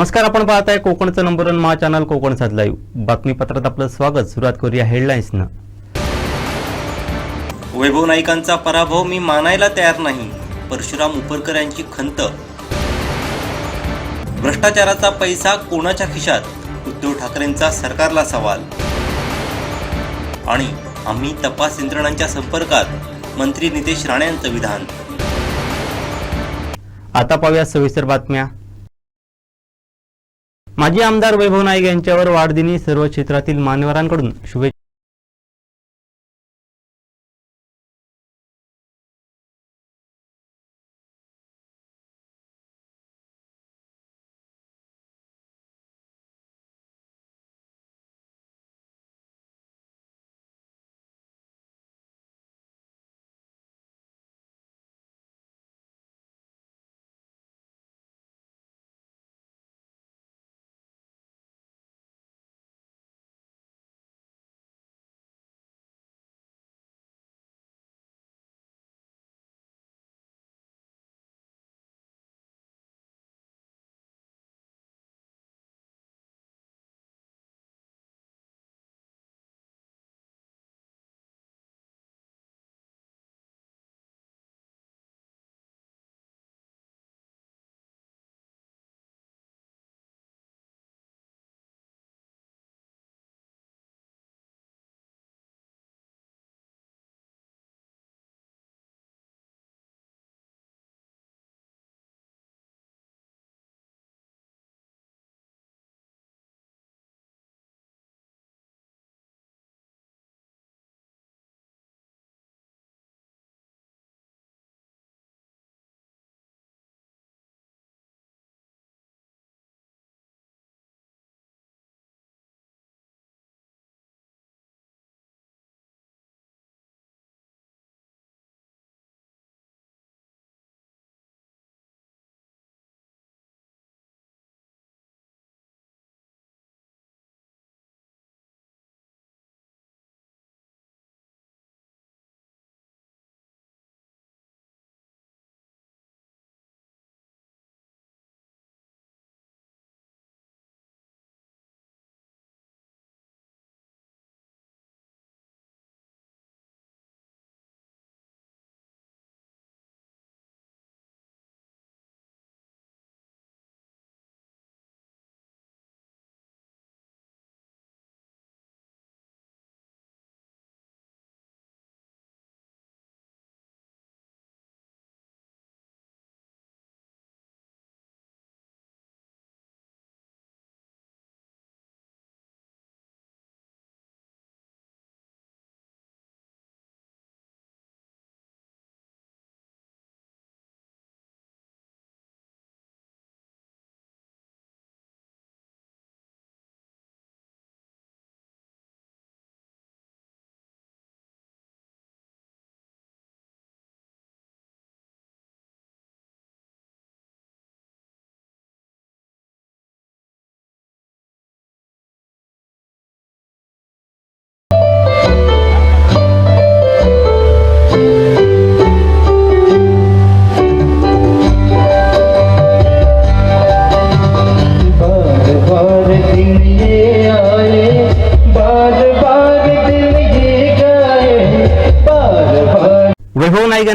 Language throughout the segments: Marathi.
नमस्कार आपण पाहताय कोकणचं नंबर वन महा चॅनल कोकण सात लाईव्ह बातमीपत्रात आपलं स्वागत. सुरुवात करूया हेडलाईन्सनं वैभव नाईकांचा पराभव मी मानायला तयार नाही. परशुराम उपरकर यांची खंत. भ्रष्टाचाराचा पैसा कोणाच्या खिशात? उद्धव ठाकरेंचा सरकारला सवाल. आणि आम्ही तपास यंत्रणांच्या संपर्कात मंत्री नितेश राणे यांचं विधान. आता पाहूया सविस्तर बातम्या. माजी आमदार वैभव नाईक यांच्यावर वाढदिनी सर्व क्षेत्रातील मान्यवरांकडून शुभेच्छा.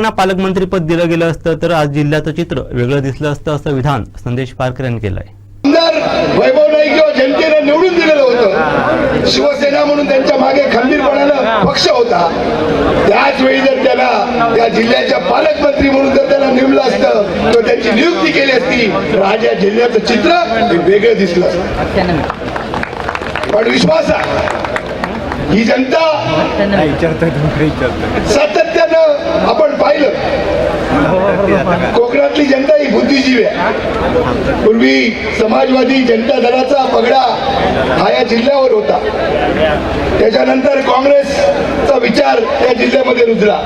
यांना पालकमंत्रीपद दिलं गेलं असतं तर आज जिल्ह्याचं चित्र वेगळं दिसलं असतं असं विधान संदेश पारकर यांनी केलंय. वैभव नाईक किंवा जनतेनं निवडून दिलेलं होतं. शिवसेना म्हणून त्यांच्या मागे खंबीरपणानं पक्ष होता. त्याच वेळी जर त्याला त्या जिल्ह्याच्या पालकमंत्री म्हणून जर त्याला नेमलं असतं तर त्यांची नियुक्ती केली असती. तर आज या जिल्ह्याचं चित्र हे वेगळं दिसलं असतं. पण विश्वास आहे. ही जनता सातत्यानं आपण पाहिलं. कोकणातली जनता ही बुद्धिजीवी आहे. पूर्वी समाजवादी जनता दलाचा पगडा हा या जिल्ह्यावर होता. त्याच्यानंतर काँग्रेसचा विचार या जिल्ह्यामध्ये रुजला.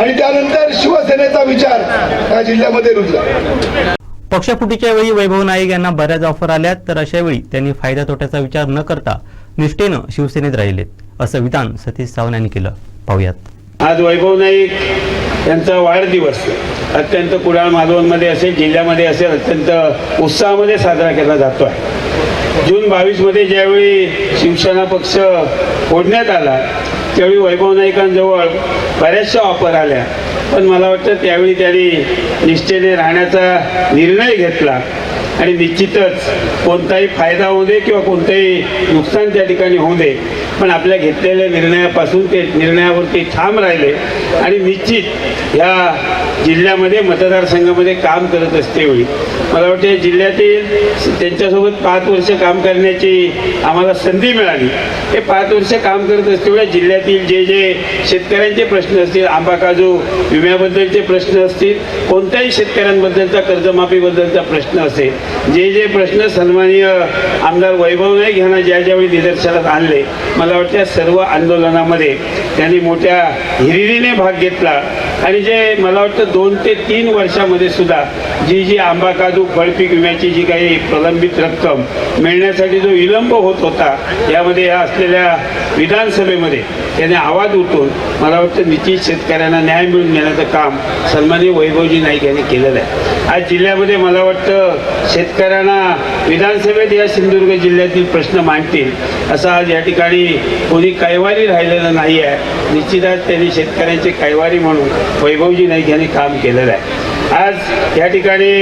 आणि त्यानंतर शिवसेनेचा विचार या जिल्ह्यामध्ये रुजला. पक्षफुटीच्या वेळी वैभव नाईक यांना बऱ्याच ऑफर आल्यात तर अशा वेळी त्यांनी फायदा तोट्याचा विचार न करता निष्ठेनं शिवसेनेत राहिलेत असं विधान सतीश सावंत यांनी केलं. पाहूयात. आज वैभव नाईक यांचा वाढदिवस. अत्यंत कुडाळ मालवणमध्ये असेल जिल्ह्यामध्ये असेल अत्यंत उत्साहामध्ये साजरा केला जातो आहे जून बावीसमध्ये ज्यावेळी शिवसेना पक्ष फोडण्यात आला त्यावेळी वैभव नाईकांजवळ बऱ्याचशा ऑफर आल्या. पण मला वाटतं त्यावेळी त्यांनी निष्ठेने राहण्याचा निर्णय घेतला. आणि निश्चितच कोणताही फायदा होऊ दे किंवा कोणतंही नुकसान त्या ठिकाणी होऊ दे पण आपल्या घेतलेल्या निर्णयापासून ते निर्णयावरती ठाम राहिले आणि निश्चित ह्या जिल्ह्यामध्ये मतदारसंघामध्ये काम करत असते वेळी मला वाटते जिल्ह्यातील त्यांच्यासोबत पाच वर्ष काम करण्याची आम्हाला संधी मिळाली. हे पाच वर्ष काम करत असतेवेळी जिल्ह्यातील जे जे शेतकऱ्यांचे प्रश्न असतील आंबा काजू विम्याबद्दलचे प्रश्न असतील कोणत्याही शेतकऱ्यांबद्दलचा कर्जमाफीबद्दलचा प्रश्न असेल जे जे प्रश्न सन्माननीय आमदार वैभव नाईक यांना ज्या ज्यावेळी निदर्शनात आणले मला वाटतं या सर्व आंदोलनामध्ये त्यांनी मोठ्या हिरिरीने भाग घेतला. आणि जे मला वाटतं दोन ते तीन वर्षामध्ये सुद्धा जी जी आंबा काजू फळपीक विम्याची जी काही प्रलंबित रक्कम मिळण्यासाठी जो विलंब होत होता यामध्ये या असलेल्या विधानसभेमध्ये त्याने आवाज उठून मला वाटतं निश्चित शेतकऱ्यांना न्याय मिळून देण्याचं काम सन्मानी वैभवजी नाईक यांनी केलेलं आहे. आज जिल्ह्यामध्ये मला वाटतं शेतकऱ्यांना विधानसभेत या सिंधुदुर्ग जिल्ह्यातील प्रश्न मांडतील असा आज या ठिकाणी कोणी कैवारी राहिलेलं नाही आहे निश्चितच त्यांनी शेतकऱ्यांची कैवारी म्हणून वैभवजी नाईक यांनी काम केलेलं आहे. आज या ठिकाणी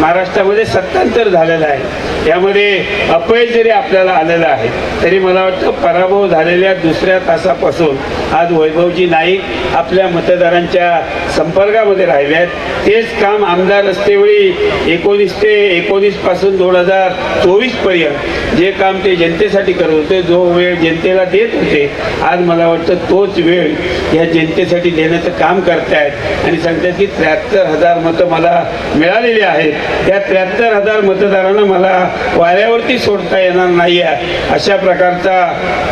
महाराष्ट्रामध्ये सत्तांतर झालेलं आहे. यामध्ये अपयश जरी आपल्याला आलेलं आहे तरी मला वाटतं पराभव झालेल्या दुसऱ्या तासापासून आज वैभवजी नाईक आपल्या मतदारांच्या संपर्कामध्ये राहिले आहेत. तेच काम आमदार असतेवेळी एकोणीस ते एकोणीसपासून दोन हजार चोवीसपर्यंत जे काम ते जनतेसाठी करत होते जो वेळ जनतेला देत होते आज मला वाटतं तोच वेळ या जनतेसाठी देण्याचं काम करतायत. आणि सांगतात की त्र्याहत्तर हजार मत मला मिळालेली आहेत. त्या त्र्याहत्तर हजार मतदारांना मला वाऱ्यावरती सोडता येणार नाही आहे अशा प्रकारचा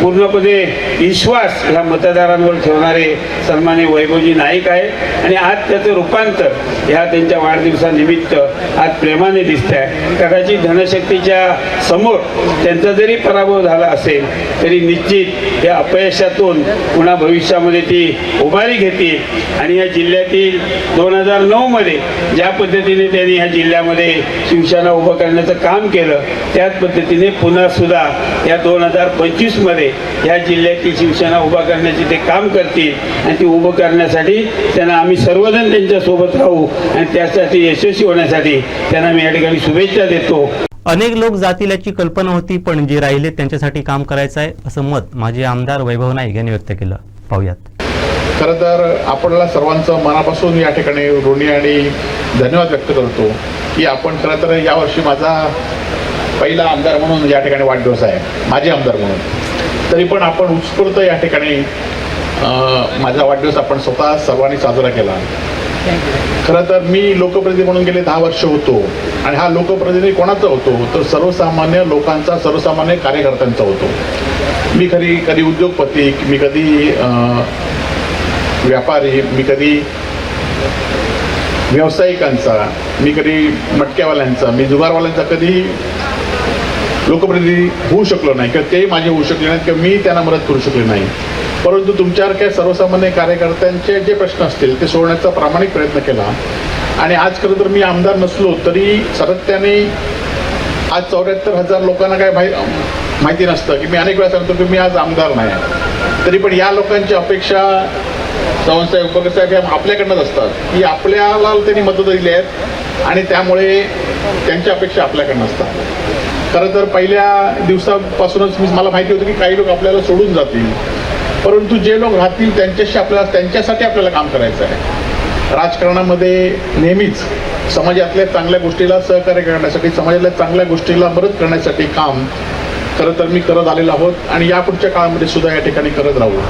पूर्णपणे विश्वास ह्या मतदारांवर ठेवणारे सन्मान्य वैभवजी नाईक आहे आणि आज त्याचं रूपांतर ह्या त्यांच्या वाढदिवसानिमित्त आज प्रेमाने दिसत आहे कदाचित धनशक्तीच्या समोर त्यांचा जरी पराभव झाला असेल तरी निश्चित या अपयशातून पुन्हा भविष्यामध्ये ती उभारी घेतील. आणि या जिल्ह्यातील दोन हजार नऊमध्ये ज्या पद्धतीने त्यांनी ह्या जिल्ह्यामध्ये शिवसेना उभं करण्याचं काम केलं त्याच पद्धतीने पुन्हा सुद्धा या दोन हजार पंचवीसमध्ये ह्या जिल्ह्यातील शिवसेना उभा करण्याचे ते काम करतील आणि ती उभं करण्यासाठी त्यांना आम्ही सर्वजण त्यांच्यासोबत राहू आणि त्यासाठी यशस्वी होण्यासाठी त्यांना मी या ठिकाणी शुभेच्छा देतो. अनेक लोक जातील याची कल्पना होती पण जे राहिले त्यांच्यासाठी काम करायचं आहे असं मत माजी आमदार वैभव नाईक यांनी व्यक्त केलं. पाहूयात. खरं तर आपल्याला सर्वांचं मनापासून या ठिकाणी ऋणी आणि धन्यवाद व्यक्त करतो की आपण खरं तर यावर्षी माझा पहिला आमदार म्हणून या ठिकाणी वाढदिवस आहे माझे आमदार म्हणून. तरी पण आपण उत्स्फूर्त या ठिकाणी माझा वाढदिवस आपण स्वतः सर्वांनी साजरा केला. खरं तर मी लोकप्रतिनिधी म्हणून गेले दहा वर्ष होतो आणि हा लोकप्रतिनिधी कोणाचा होतो? तर सर्वसामान्य लोकांचा सर्वसामान्य कार्यकर्त्यांचा होतो. मी खरी कधी उद्योगपती मी कधी व्यापारी मी कधी व्यावसायिकांचा मी कधी मटक्यावाल्यांचा मी जुगारवाल्यांचा कधी लोकप्रतिनिधी होऊ शकलो नाही किंवा तेही माझे होऊ शकले नाहीत किंवा मी त्यांना मदत करू शकले नाही. परंतु तुमच्यासारख्या सर्वसामान्य कार्यकर्त्यांचे जे प्रश्न असतील ते सोडवण्याचा प्रामाणिक प्रयत्न केला. आणि आज खरं तर मी आमदार नसलो तरी सातत्याने आज चौऱ्याहत्तर हजार लोकांना काय माहि माहिती नसतं. की मी अनेक वेळा सांगतो की मी आज आमदार नाही. तरी पण या लोकांची अपेक्षा चव्हाणसाहेब उपकरसाहेब या आपल्याकडनंच असतात. की आपल्याला त्यांनी मदत दिली आहेत आणि त्यामुळे त्यांच्या अपेक्षा आपल्याकडनं असतात. खरं तर पहिल्या दिवसापासूनच मी मला माहिती होतं की काही लोक आपल्याला सोडून जातील. परंतु जे लोक राहतील त्यांच्याशी आपल्याला त्यांच्यासाठी आपल्याला काम करायचं आहे. राजकारणामध्ये नेहमीच समाजातल्या चांगल्या गोष्टीला सहकार्य करण्यासाठी समाजातल्या चांगल्या गोष्टीला मदत करण्यासाठी काम खरं तर मी करत आलेलो आहोत आणि यापुढच्या काळामध्ये सुद्धा या ठिकाणी करत राहू.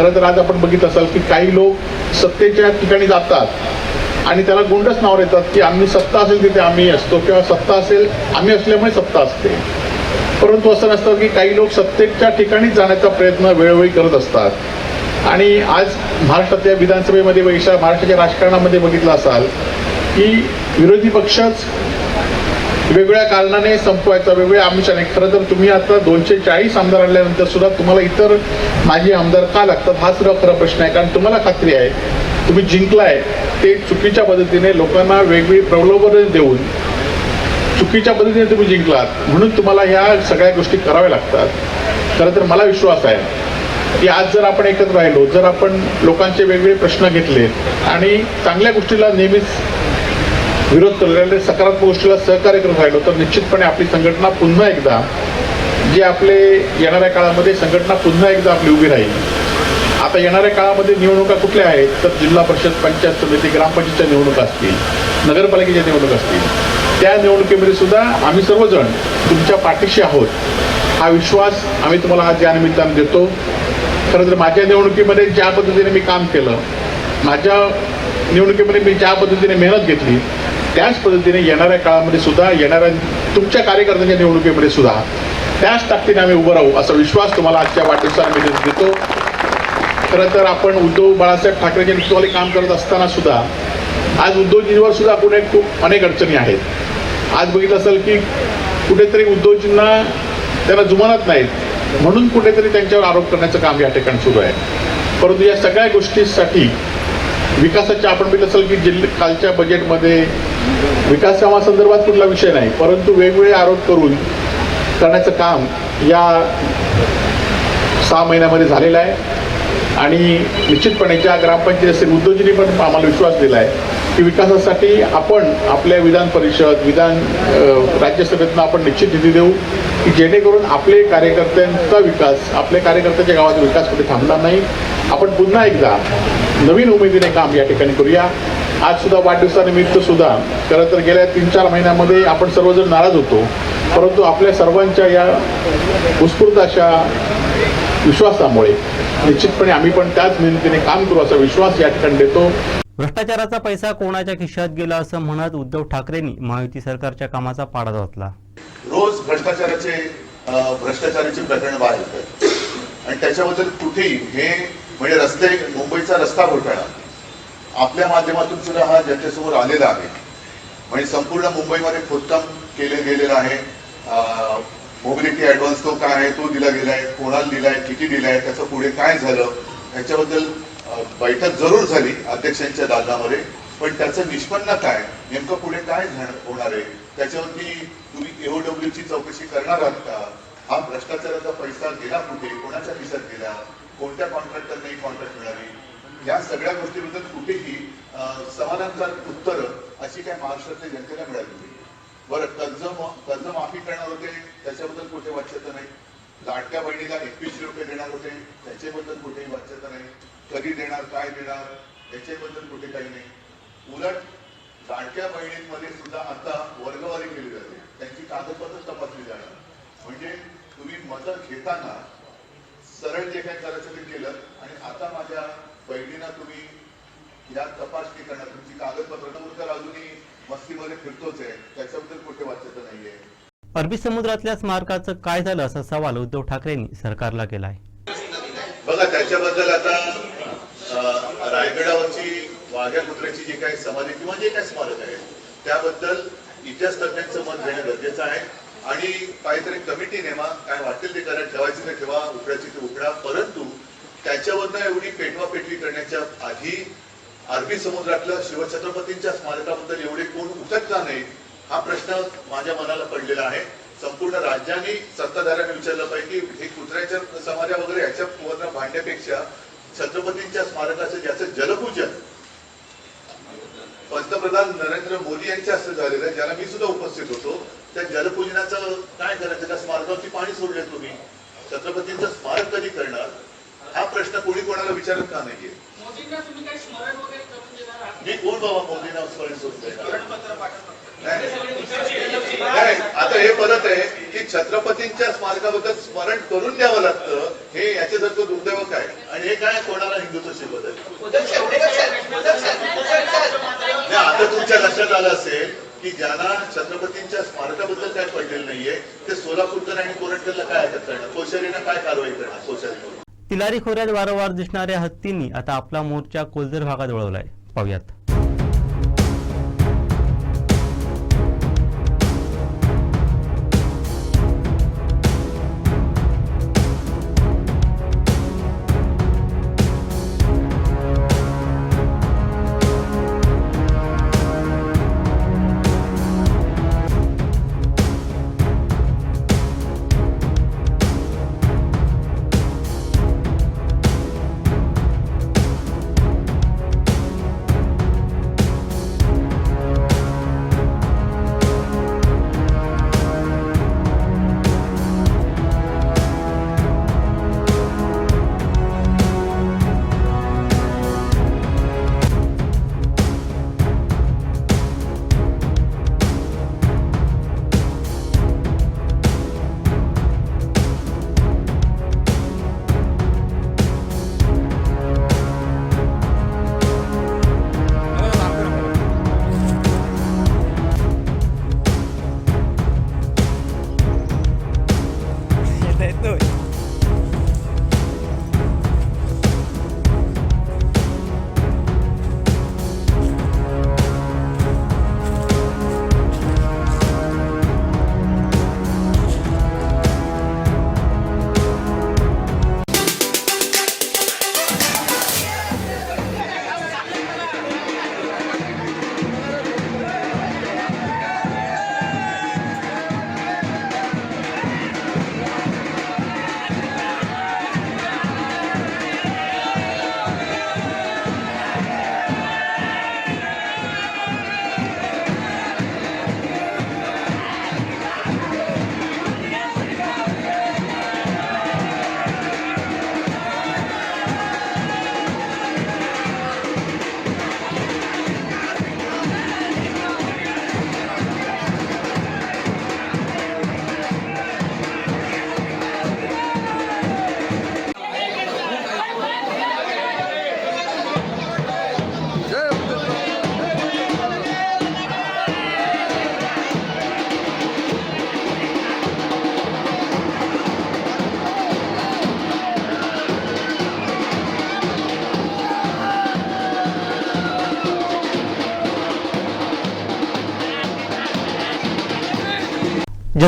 खरं तर आज आपण बघित असाल की काही लोक सत्तेच्या ठिकाणी जातात आणि त्याला गोंडच नाव येतात की आम्ही सत्ता असेल तिथे आम्ही असतो किंवा सत्ता असेल आम्ही असल्यामुळे सत्ता असते. परंतु असं नसतं की काही लोक सत्तेच्या ठिकाणी जाण्याचा प्रयत्न वेळोवेळी करत असतात. आणि आज महाराष्ट्रातल्या विधानसभेमध्ये वैशा महाराष्ट्राच्या राजकारणामध्ये बघितलं असाल की विरोधी पक्षच वेगवेगळ्या कारणाने संपवायचा वेगवेगळ्या आमिषाने खरं तर तुम्ही आता दोनशे चाळीस आमदार आणल्यानंतर सुद्धा तुम्हाला इतर माजी आमदार का लागतात? हा सुद्धा खरा प्रश्न आहे. कारण तुम्हाला खात्री आहे तुम्ही जिंकलाय ते चुकीच्या पद्धतीने लोकांना वेगवेगळी प्रलोभन देऊन चुकीच्या पद्धतीने तुम्ही जिंकलात. म्हणून तुम्हाला ह्या सगळ्या गोष्टी कराव्या लागतात. खरं तर मला विश्वास आहे की आज जर आपण एकत्र राहिलो जर आपण लोकांचे वेगवेगळे प्रश्न घेतले आणि चांगल्या गोष्टीला नेहमीच विरोध करलेले सकारात्मक गोष्टीला सहकार्य करत राहिलो तर निश्चितपणे आपली संघटना पुन्हा एकदा जे आपले येणाऱ्या काळामध्ये संघटना पुन्हा एकदा आपली उभी राहील. आता येणाऱ्या काळामध्ये निवडणुका कुठल्या आहेत? तर जिल्हा परिषद पंचायत समिती ग्रामपंचायतच्या निवडणुका असतील नगरपालिकेच्या निवडणुका असतील. त्या निवडणुकीमध्ये सुद्धा आम्ही सर्वजण तुमच्या पाठीशी आहोत. हा विश्वास आम्ही तुम्हाला आज या निमित्तानं देतो. खरं तर माझ्या निवडणुकीमध्ये ज्या पद्धतीने मी काम केलं माझ्या निवडणुकीमध्ये मी ज्या पद्धतीने मेहनत घेतली त्याच पद्धतीने येणाऱ्या काळामध्ये सुद्धा येणाऱ्या तुमच्या कार्यकर्त्यांच्या निवडणुकीमध्ये सुद्धा त्याच ताकदीने आम्ही उभं राहू असा विश्वास तुम्हाला आजच्या वाढदिवसाला मी देतो. खरं तर आपण उद्धव बाळासाहेब ठाकरेंच्या नेतृत्वाखाली काम करत असताना सुद्धा आज उद्धवजींवर सुद्धा कुठे खूप अनेक अडचणी आहेत. आज बघितलं असेल की कुठेतरी उद्धवजींना त्यांना जुमानत नाहीत म्हणून कुठेतरी त्यांच्यावर आरोप करण्याचं काम या ठिकाणी सुरू आहे. परंतु या सगळ्या गोष्टींसाठी विकासाच्या आपण बघितलं असेल की जिल्हे कालच्या बजेटमध्ये विकास कामासंदर्भात कुठला विषय नाही परंतु वेगवेगळे आरोप करून करण्याचं काम या सहा महिन्यामध्ये झालेलं आहे. आणि निश्चितपणे ज्या ग्रामपंचायत असेल उद्योजनी पण आम्हाला विश्वास दिला आहे की विकासासाठी आपण आपल्या विधान परिषद विधान राज्यसभेतनं आपण निश्चित निधी देऊ की जेणेकरून आपले कार्यकर्त्यांचा विकास आपल्या कार्यकर्त्याच्या गावाचा विकास कुठे थांबणार नाही. आपण पुन्हा एकदा नवीन उमेदीने काम या ठिकाणी करूया. आज सुद्धा वाढदिवसानिमित्त सुद्धा खरं तर गेल्या तीन चार महिन्यामध्ये आपण सर्वजण नाराज होतो. परंतु आपल्या सर्वांच्या या उत्स्फूर्त अशा विश्वासामुळे. निश्चितपणे आम्ही पण त्याच मेहनतीने काम करू असा विश्वास या ठिकाणी देतो. भ्रष्टाचाराचा पैसा कोणाच्या खिशात गेला असं म्हणत उद्धव ठाकरेंनी महायुती सरकारच्या कामाचा पाडा वाचला रोज भ्रष्टाचाराचे भ्रष्टाचाराची प्रकरण बाहेर येतात आणि त्याच्याबद्दल कुठेही हे म्हणजे रस्ते मुंबईचा रस्ता घोटाळा आपल्या माध्यमातून सुद्धा हा जनतेसमोर आलेला आहे. म्हणजे संपूर्ण मुंबईमध्ये खोदकाम केले गेलेलं आहे. मोबिलिटी ऍडव्हान्स तो काय आहे तो दिला गेलाय कोणाला दिलाय किती दिलाय त्याचं पुढे काय झालं याच्याबद्दल बैठक जरूर झाली अध्यक्षांच्या दालनामध्ये पण त्याचं निष्पन्न काय नेमकं पुढे काय होणार आहे त्याच्यावरती तुम्ही एओडब्ल्यूची चौकशी करणार आहात का? हा भ्रष्टाचाराचा पैसा गेला कुठे कोणाच्या खिशात गेला कोणत्या कॉन्ट्रॅक्टरने कॉन्ट्रॅक्ट मिळाली? या सगळ्या गोष्टीबद्दल कुठेही समाधानकारक उत्तर अशी काय महाराष्ट्रातल्या जनतेला मिळाली बरं कर्ज कर्ज माफी करणार होते त्याच्याबद्दल कुठे वाच्यता नाही. लाडक्या बहिणीला एकवीसशे रुपये देणार होते त्याच्याबद्दल कुठेही वाच्यता नाही. कधी देणार काय देणार त्याच्याबद्दल कुठे काही नाही. उलट लाडक्या बहिणींमध्ये सुद्धा आता वर्गवारी केली जाते. त्यांची कागदपत्र तपासली जाणार. म्हणजे तुम्ही मदत घेताना सरळ जे काही करायचं ते केलं आणि आता माझ्या बहिणींना तुम्ही या तपासणी करणार तुमची कागदपत्र तर अजूनही मस्तीमध्ये फिरतोच आहे. त्याच्याबद्दल कुठे वाच्यता नाहीये. अरबी समुद्रातल्या स्मारकाचं काय झालं असा सवाल उद्धव ठाकरेंनी सरकारला केलाय. बघा त्याच्याबद्दल आता रायगडावरची वाघ्या कुत्र्याची जी काही समाधी किंवा जे काही स्मारक आहे त्याबद्दल इतिहास तज्ञांचं मत घेणं गरजेचं आहे. आणि काहीतरी कमिटी नेमा काय वाटेल ते करा ठेवायची ते ठेवा उकडायची ते उकडा परंतु त्याच्यावरनं एवढी पेटवा पेटवी करण्याच्या आधी अरबी समुद्रातल्या शिवछत्रपतींच्या स्मारकाबद्दल एवढे कोण उठत का नाही हा प्रश्न माझ्या मनाला पडलेला आहे. संपूर्ण राज्यांनी सत्ताधाऱ्यांनी विचारलं पाहिजे की हे कुत्र्याच्या समाजा वगैरे याच्या भांडण्यापेक्षा छत्रपतींच्या स्मारकाचं ज्याचं जलपूजन पंतप्रधान नरेंद्र मोदी यांच्या हस्ते झालेलं आहे ज्याला मी सुद्धा उपस्थित होतो त्या जलपूजनाचं काय करायचं? त्या स्मारकावरती पाणी सोडले तुम्ही. छत्रपतींचं स्मारक कधी करणार? हा प्रश्न कोणी कोणाला विचारत का नाहीये? मी कोण बाबा मोदींना स्मरण आता हे परत आहे की छत्रपतींच्या स्मारकाबद्दल स्मरण करून द्यावं लागतं हे याच्यासारखं दुर्दैव काय आणि हे काय कोणाला हिंदुत्व शिकवत नाही, आता तुमच्या लक्षात आलं असेल की ज्यांना छत्रपतींच्या स्मारकाबद्दल काय पडलेलं नाहीये ते सोलापूरकर आणि कोरटकरला काय हरकत करणार कोश्यारीनं काय कारवाई करणार कोश्यारी तिलारी खोऱ्यात वारंवार दिसणाऱ्या हत्तींनी आता आपला मोर्चा कोलदर भागात वळवलाय. पाहुयात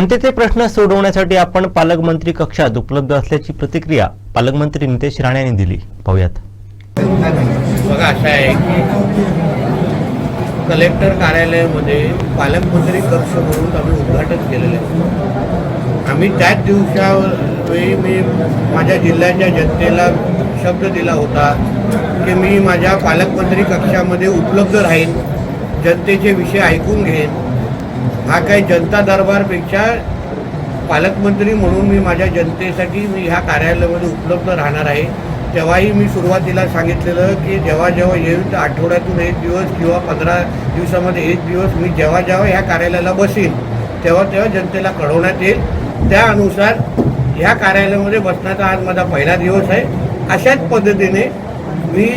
जनतेचे प्रश्न सोडवण्यासाठी आपण पालकमंत्री कक्षात उपलब्ध असल्याची प्रतिक्रिया पालकमंत्री नितेश राणे यांनी दिली. पाहूयात. बघा असं आहे की कलेक्टर कार्यालयामध्ये पालकमंत्री कक्ष म्हणून आम्ही उद्घाटन केलेलं आहे. आम्ही त्याच दिवसावेळी मी माझ्या जिल्ह्याच्या जनतेला शब्द दिला होता की मी माझ्या पालकमंत्री कक्षामध्ये उपलब्ध राहीन जनतेचे विषय ऐकून घेईन. हा काही जनता दरबारपेक्षा पालकमंत्री म्हणून मी माझ्या जनतेसाठी मी ह्या कार्यालयामध्ये उपलब्ध राहणार आहे. तेव्हाही मी सुरुवातीला सांगितलेलं की जेव्हा जेव्हा येईल तर आठवड्यातून एक दिवस किंवा पंधरा दिवसामध्ये एक दिवस मी जेव्हा जेव्हा ह्या कार्यालयाला बसेन तेव्हा तेव्हा जनतेला कळवण्यात येईल. त्यानुसार ह्या कार्यालयामध्ये बसण्याचा आज माझा पहिला दिवस आहे. अशाच पद्धतीने मी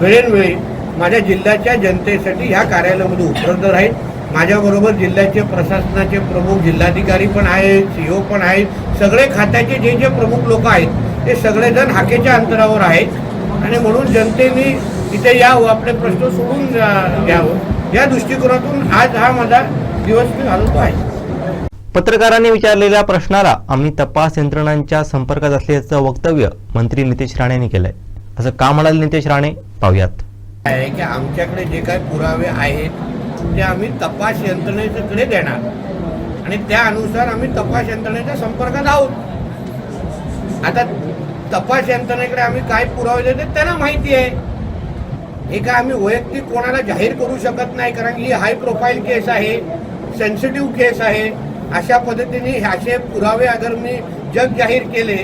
वेळेनवेळी माझ्या जिल्ह्याच्या जनतेसाठी ह्या कार्यालयामध्ये उपलब्ध राहील माझ्याबरोबर जिल्ह्याचे प्रशासनाचे प्रमुख जिल्हाधिकारी पण आहेत सी ओ पण आहेत. सगळे खात्याचे जे जे प्रमुख लोक आहेत ते सगळेजण हाकेच्या अंतरावर आहेत. आणि म्हणून जनतेने इथे यावं आपले प्रश्न सोडून घ्यावं या दृष्टिकोनातून आज हा माझा दिवस मी घालवतो आहे. पत्रकारांनी विचारलेल्या प्रश्नाला आम्ही तपास यंत्रणांच्या संपर्कात असल्याचं वक्तव्य मंत्री नितेश राणे यांनी केलंय. असं का म्हणाले नितेश राणे? पाहुयात. की आमच्याकडे जे काही पुरावे आहेत ते आम्ही तपास यंत्रणेकडे देणार. आणि त्यानुसार आम्ही तपास यंत्रणेच्या संपर्कात आहोत. आता तपास यंत्रणेकडे आम्ही काय पुरावे देते त्यांना माहिती आहे. हे काय आम्ही वैयक्तिक कोणाला जाहीर करू शकत नाही कारण की ही हाय प्रोफाईल केस आहे सेन्सिटिव्ह केस आहे. अशा पद्धतीने असे पुरावे अगर मी जग जाहीर केले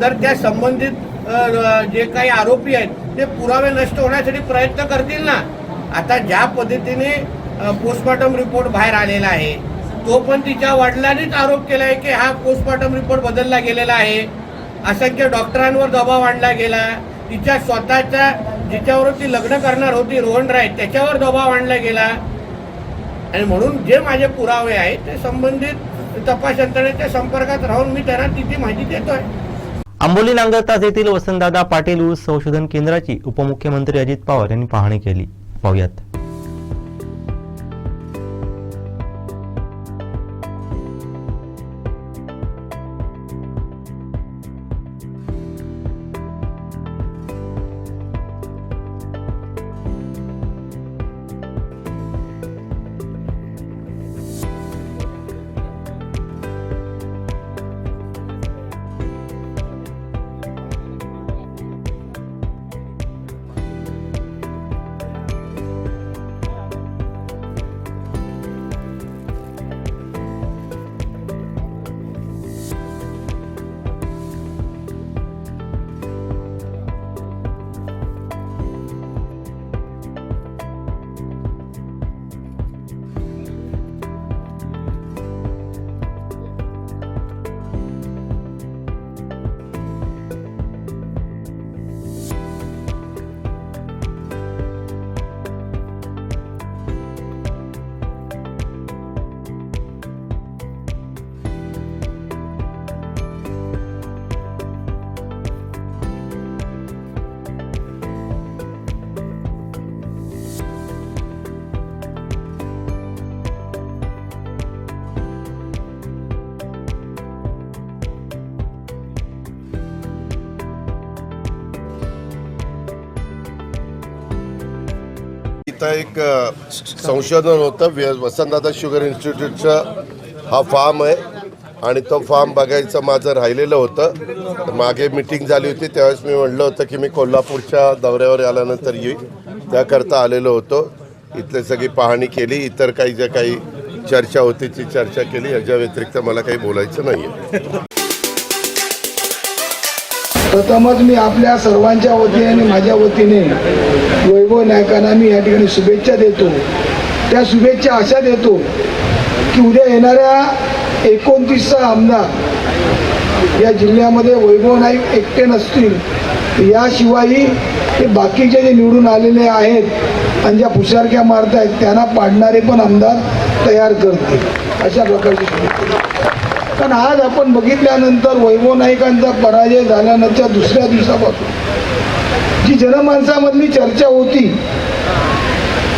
तर त्या संबंधित जे काही आरोपी आहेत ते पुरावे नष्ट होण्यासाठी प्रयत्न करतील ना? आता ज्या पद्धतीने पोस्टमॉर्टम रिपोर्ट बाहेर आलेला आहे तो पण तिच्या वडिलांनीच आरोप केला आहे की हा पोस्टमॉर्टम रिपोर्ट बदलला गेलेला आहे. असंख्य डॉक्टरांवर दबाव आणला गेला. तिच्या स्वतःच्या जिच्यावर ती लग्न करणार होती रोहन राय त्याच्यावर दबाव आणला गेला. आणि म्हणून जे माझे पुरावे आहेत ते संबंधित तपास यंत्रणेच्या संपर्कात राहून मी त्यांना तिची माहिती देतोय. आंबोली नांगरतास येथील वसंतदादा पाटील ऊस संशोधन केंद्राची उपमुख्यमंत्री अजित पवार यांनी पाहणी केली. पाहूयात. इथं एक संशोधन होतं व्य- वसंतदादा शुगर इन्स्टिट्यूटचा हा फार्म आहे. आणि तो फार्म बघायचं माझं राहिलेलं होतं. मागे मिटिंग झाली होती. त्यावेळेस मी म्हणलं होतं की मी कोल्हापूरच्या दौऱ्यावर आल्यानंतर येईल. त्याकरता आलेलो होतो. इथले सगळी पाहणी केली. इतर काही ज्या काही चर्चा होती ती चर्चा केली. याच्या व्यतिरिक्त मला काही बोलायचं नाही आहे प्रथमच मी आपल्या सर्वांच्या वतीने आणि माझ्या वतीने वैभव नायकांना मी या ठिकाणी शुभेच्छा देतो. त्या शुभेच्छा अशा देतो की उद्या येणाऱ्या एकोणतीसचा आमदार या जिल्ह्यामध्ये वैभव नाईक एकटे नसतील याशिवायही ते बाकीचे जे निवडून आलेले आहेत आणि ज्या फुशारक्या मारत आहेत त्यांना पाडणारे पण आमदार तयार करतील. अशा प्रकारची कारण आज आपण बघितल्यानंतर वैभव नाईकांचा पराजय झाल्यानंतर दुसऱ्या दिवसापासून जी जनमानसामधली चर्चा होती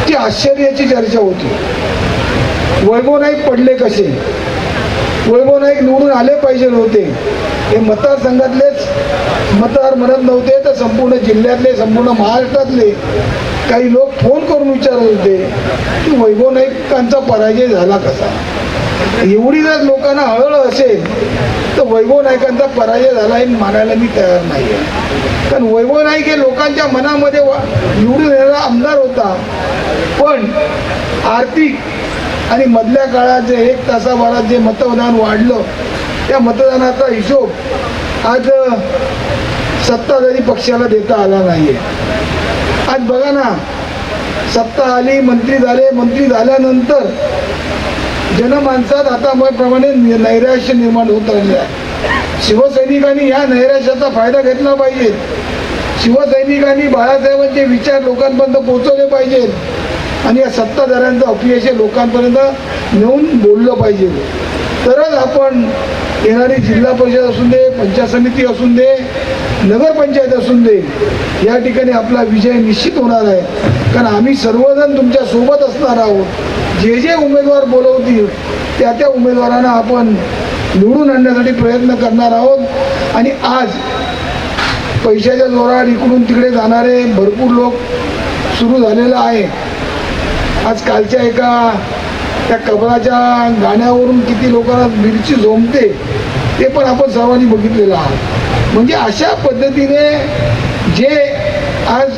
ती आश्चर्याची चर्चा होती. वैभव नाईक पडले कसे? वैभव नाईक निवडून आले पाहिजे नव्हते. हे मतदारसंघातलेच मतदार म्हणत नव्हते तर संपूर्ण जिल्ह्यातले संपूर्ण महाराष्ट्रातले काही लोक फोन करून विचारत होते की वैभव नाईकांचा पराजय झाला कसा? एवढी जर लोकांना हळहळ असेल तर वैभव नायकांचा पराजय झाला हे मानायला मी तयार नाही आहे कारण वैभव नाईक हे लोकांच्या मनामध्ये वा- निवडून येणारा आमदार होता. पण आर्थिक आणि मधल्या काळात जे एक तासाभरात जे मतदान वाढलं त्या मतदानाचा हिशोब आज सत्ताधारी पक्षाला देता आला नाही आहे आज बघा ना सत्ता आली मंत्री झाले मंत्री झाल्यानंतर जनमानसात आता प्रमाणे नैराश्य निर्माण होत राहिले आहे. शिवसैनिकांनी या नैराश्याचा फायदा घेतला पाहिजे. शिवसैनिकांनी बाळासाहेबांचे विचार लोकांपर्यंत पोहोचवले पाहिजेत आणि या सत्ताधाऱ्यांचं अपयश लोकांपर्यंत नेऊन बोललं पाहिजे. तरच आपण येणारी जिल्हा परिषद असून दे पंचायत समिती असून दे नगरपंचायत असून दे या ठिकाणी आपला विजय निश्चित होणार आहे. कारण आम्ही सर्वजण तुमच्यासोबत असणार आहोत. जे जे उमेदवार बोलवतील त्या त्या उमेदवारांना आपण निवडून आणण्यासाठी प्रयत्न करणार आहोत. आणि आज पैशाच्या जोरावर इकडून तिकडे जाणारे भरपूर लोक सुरू झालेलं आहे. आज कालच्या एका त्या कबराच्या गाण्यावरून किती लोकांना मिरची झोंबते ते पण आपण सर्वांनी बघितलेलं आहोत म्हणजे अशा पद्धतीने जे आज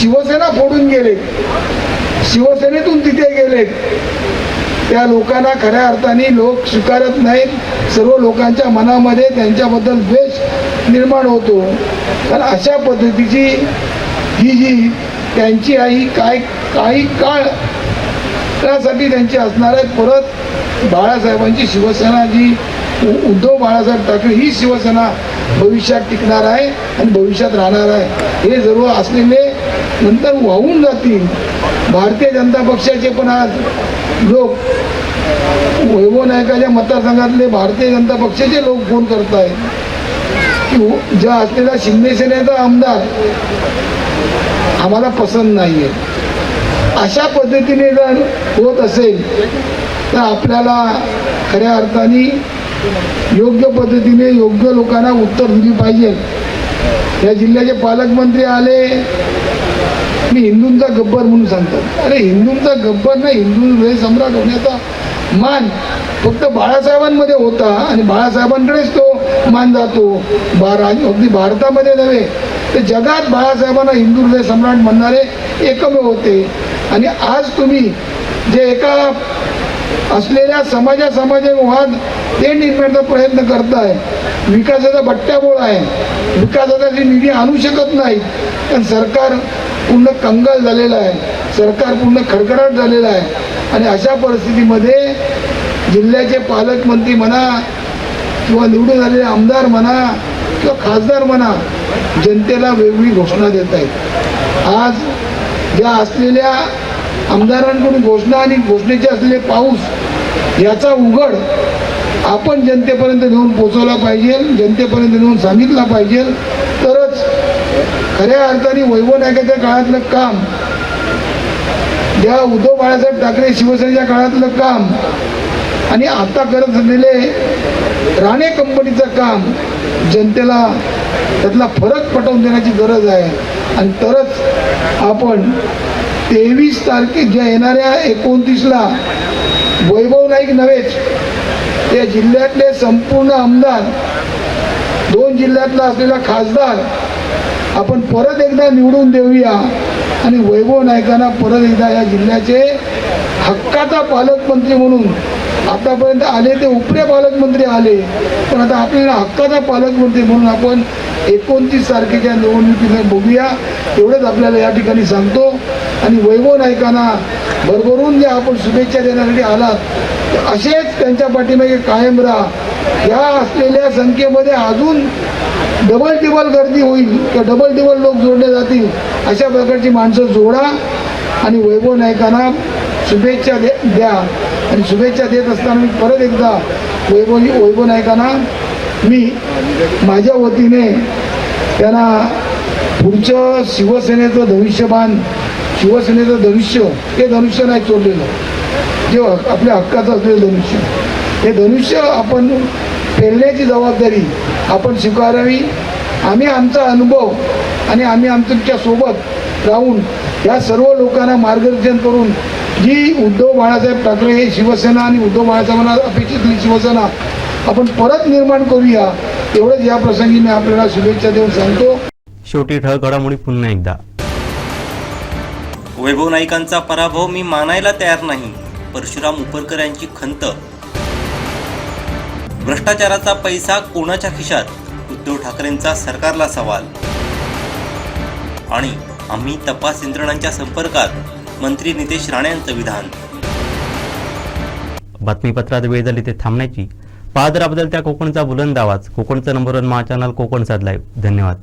शिवसेना फोडून गेले शिवसेनेतून तिथे गेले त्या लोकांना खऱ्या अर्थाने लोक स्वीकारत नाहीत. सर्व लोकांच्या मनामध्ये त्यांच्याबद्दल द्वेष निर्माण होतो. तर अशा पद्धतीची ही जी त्यांची आई काय काही काळ त्यासाठी त्यांची असणार आहे परत बाळासाहेबांची शिवसेना जी उद्धव बाळासाहेब ठाकरे ही शिवसेना भविष्यात टिकणार आहे आणि भविष्यात राहणार आहे. हे सर्व असलेले नंतर वाहून जातील. भारतीय जनता पक्षाचे पण आज लोक वैभव नायकाच्या मतदारसंघातले भारतीय जनता पक्षाचे लोक फोन करत आहेत की हो, ज्या असलेला शिंदे आमदार आम्हाला पसंत नाही आहे अशा पद्धतीने जर होत असेल तर आपल्याला खऱ्या अर्थाने योग्य पद्धतीने योग्य लोकांना उत्तर दिली पाहिजे. या जिल्ह्याचे पालकमंत्री आले. मी हिंदूंचा गब्बर म्हणून सांगतात अरे हिंदूंचा गब्बर नाही हिंदू हे सम्राट होण्याचा मान फक्त बाळासाहेबांमध्ये होता आणि बाळासाहेबांकडेच तो मान जातो. बारा अगदी भारतामध्ये नव्हे तर जगात बाळासाहेबांना हिंदू हृदय सम्राट म्हणणारे एकमेव होते. आणि आज तुम्ही जे एका असलेल्या समाजा समाजा वाद ते निर्माणचा प्रयत्न आहे विकासाचा बट्ट्याबोळ आहे. विकासाचा जे निधी आणू शकत नाही. पण सरकार पूर्ण कंगाल झालेलं आहे. सरकार पूर्ण खडखडाट झालेलं आहे. आणि अशा परिस्थितीमध्ये जिल्ह्याचे पालकमंत्री म्हणा किंवा निवडून आलेले आमदार म्हणा किंवा खासदार म्हणा जनतेला वेगळी घोषणा देत आहेत आज ज्या असलेल्या आमदारांकडून घोषणा आणि घोषणेचे असलेले पाऊस याचा उघड आपण जनतेपर्यंत नेऊन पोचवला पाहिजे जनतेपर्यंत नेऊन सांगितला पाहिजे. तरच खऱ्या अर्थाने वैभव नायकाच्या काळातलं काम ज्या उद्धव बाळासाहेब ठाकरे शिवसेनेच्या काळातलं काम आणि आता करत असलेले राणे कंपनीचं काम जनतेला त्यातला फरक पटवून देण्याची गरज आहे. आणि तरच आपण तेवीस तारखे ज्या येणाऱ्या एकोणतीसला वैभव नाईक नव्हेच त्या जिल्ह्यातले संपूर्ण आमदार दोन जिल्ह्यातला असलेला खासदार आपण परत एकदा निवडून देऊया आणि वैभव नायकांना परत एकदा या जिल्ह्याचे हक्काचा पालकमंत्री म्हणून आतापर्यंत आले ते उपरे पालकमंत्री आले. पण आता आपल्याला हक्काचा पालकमंत्री म्हणून आपण एकोणतीस तारखेच्या निवडणुकीला बघूया. एवढंच आपल्याला या ठिकाणी सांगतो. आणि वैभव नायकांना भरभरून जे आपण शुभेच्छा देण्यासाठी आलात असेच त्यांच्या पाठीमागे कायम राहा. या असलेल्या संख्येमध्ये अजून डबल टिबल गर्दी होईल किंवा डबल टिबल लोक जोडले जातील अशा प्रकारची माणसं जोडा. आणि वैभव नायकांना शुभेच्छा दे द्या. आणि शुभेच्छा देत असताना मी परत एकदा वैभव वैभव नायकांना मी माझ्या वतीने त्यांना पुढचं शिवसेनेचं धनुष्यबाण शिवसेनेचं धनुष्य हे धनुष्य नाही चोरलेलं. जे आपल्या हक्काचं असलेलं धनुष्य. हे धनुष्य आपण पेरण्याची जबाबदारी आपण स्वीकारावी. आम्ही आमचा अनुभव आणि आम्ही आमच्यासोबत राहून या सर्व लोकांना मार्गदर्शन करून जी उद्धव बाळासाहेब ठाकरे हे शिवसेना आणि उद्धव बाळासाहेबांना अपेक्षित शिवसेना. आपण परत निर्माण करूया. एवढंच या प्रसंगी मी आपल्याला शुभेच्छा देऊन सांगतो. शेवटी ठळक घडामोडी पुन्हा एकदा. वैभव नाईकांचा पराभव मी मानायला तयार नाही. परशुराम उपरकर यांची खंत. भ्रष्टाचाराचा पैसा कोणाच्या खिशात? उद्धव ठाकरेंचा सरकारला सवाल. आणि आम्ही तपास यंत्रणांच्या संपर्कात मंत्री नितेश राणे यांचं विधान. बातमीपत्रात वेळ झाली ते थांबण्याची. पादरा बदलत्या कोकणचा बुलंद आवाज. कोकणचा नंबर वन महा चॅनल कोकण साध लाईव्ह धन्यवाद.